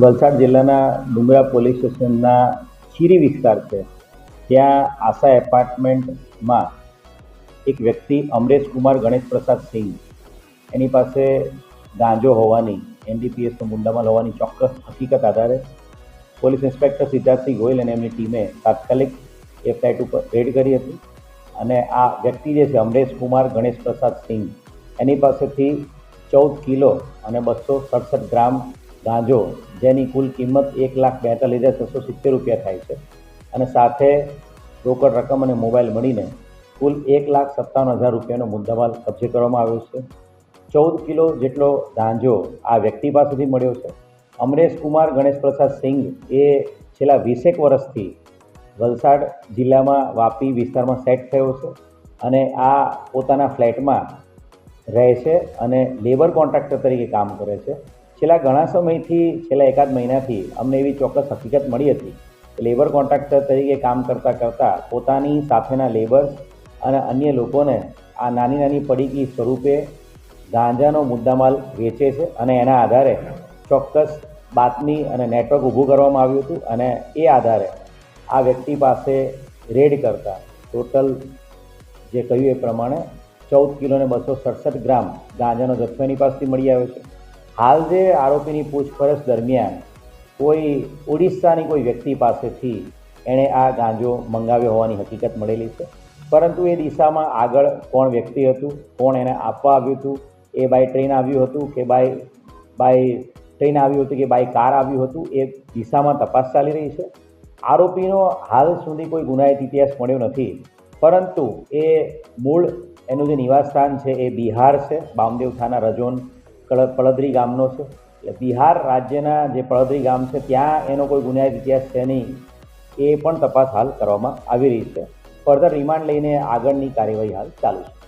વલસાડ જિલ્લાના ડુંગરા પોલીસ સ્ટેશનના ખીરી વિસ્તાર છે. ત્યાં આશા એપાર્ટમેન્ટમાં એક વ્યક્તિ અમરેશ કુમાર ગણેશ પ્રસાદ સિંહ, એની પાસે ગાંજો હોવાની એનડીપીએસનો મુદ્દામાલ હોવાની ચોક્કસ હકીકત આધારે પોલીસ ઇન્સ્પેક્ટર સિદ્ધાર્થસિંહ ગોયલ અને એમની ટીમે તાત્કાલિક એ ફ્લેટ ઉપર રેડ કરી હતી અને આ વ્યક્તિ જે છે અમરેશ કુમાર ગણેશ પ્રસાદ સિંહ, એની પાસેથી ચૌદ કિલો અને બસો સડસઠ ગ્રામ ગાંજો જેની કુલ કિંમત એક લાખ બેતાલીસ હજાર છસો સિત્તેર રૂપિયા થાય છે. અને સાથે રોકડ રકમ અને મોબાઈલ મળીને કુલ એક લાખ સત્તાવન હજાર રૂપિયાનો મુદ્દામાલ કબજે કરવામાં આવ્યો છે. ચૌદ કિલો જેટલો ગાંજો આ વ્યક્તિ પાસેથી મળ્યો છે. અમરેશ કુમાર, ગણેશ પ્રસાદ સિંઘ એ છેલ્લા વીસેક વર્ષથી વલસાડ જિલ્લામાં વાપી વિસ્તારમાં સેટ થયો છે અને આ પોતાના ફ્લેટમાં રહે છે અને લેબર કોન્ટ્રાક્ટર તરીકે કામ કરે છે. છેલ્લા ઘણા સમયથી, છેલ્લા એકાદ મહિનાથી અમને એવી ચોક્કસ હકીકત મળી હતી કે લેબર કોન્ટ્રાક્ટર તરીકે કામ કરતાં કરતાં પોતાની સાથેના લેબર્સ અને અન્ય લોકોને આ નાની નાની પડીકી સ્વરૂપે ગાંજાનો મુદ્દામાલ વેચે છે અને એના આધારે ચોક્કસ બાતમી અને નેટવર્ક ઊભું કરવામાં આવ્યું હતું અને એ આધારે આ વ્યક્તિ પાસે રેડ કરતાં ટોટલ જે કહ્યું એ પ્રમાણે ચૌદ કિલો ને બસો સડસઠ ગ્રામ ગાંજાનો જથ્થો એની પાસેથી મળી આવ્યો છે. હાલ જે આરોપીની પૂછપરછ દરમિયાન કોઈ ઓડિશાની કોઈ વ્યક્તિ પાસેથી એણે આ ગાંજો મંગાવ્યો હોવાની હકીકત મળેલી છે. પરંતુ એ દિશામાં આગળ કોણ વ્યક્તિ હતું, કોણ એને આપવા આવ્યું હતું, એ બાય ટ્રેન આવ્યું હતું કે બાય બાય ટ્રેન આવ્યું હતું કે બાય કાર આવ્યું હતું, એ દિશામાં તપાસ ચાલી રહી છે. આરોપીનો હાલ સુધી કોઈ ગુનાહિત ઇતિહાસ મળ્યો નથી. પરંતુ એ મૂળ, એનું જે નિવાસસ્થાન છે એ બિહાર છે, બામદેવ થાના રજોન પળદરી ગામનો છે. એટલે બિહાર રાજ્યના જે પળદરી ગામ છે, ત્યાં એનો કોઈ ગુનાહિત ઇતિહાસ છે નહીં. એ પણ તપાસ હાલ કરવામાં આવી રહી છે. ફર્ધર રિમાન્ડ લઈને આગળની કાર્યવાહી હાલ ચાલુ છે.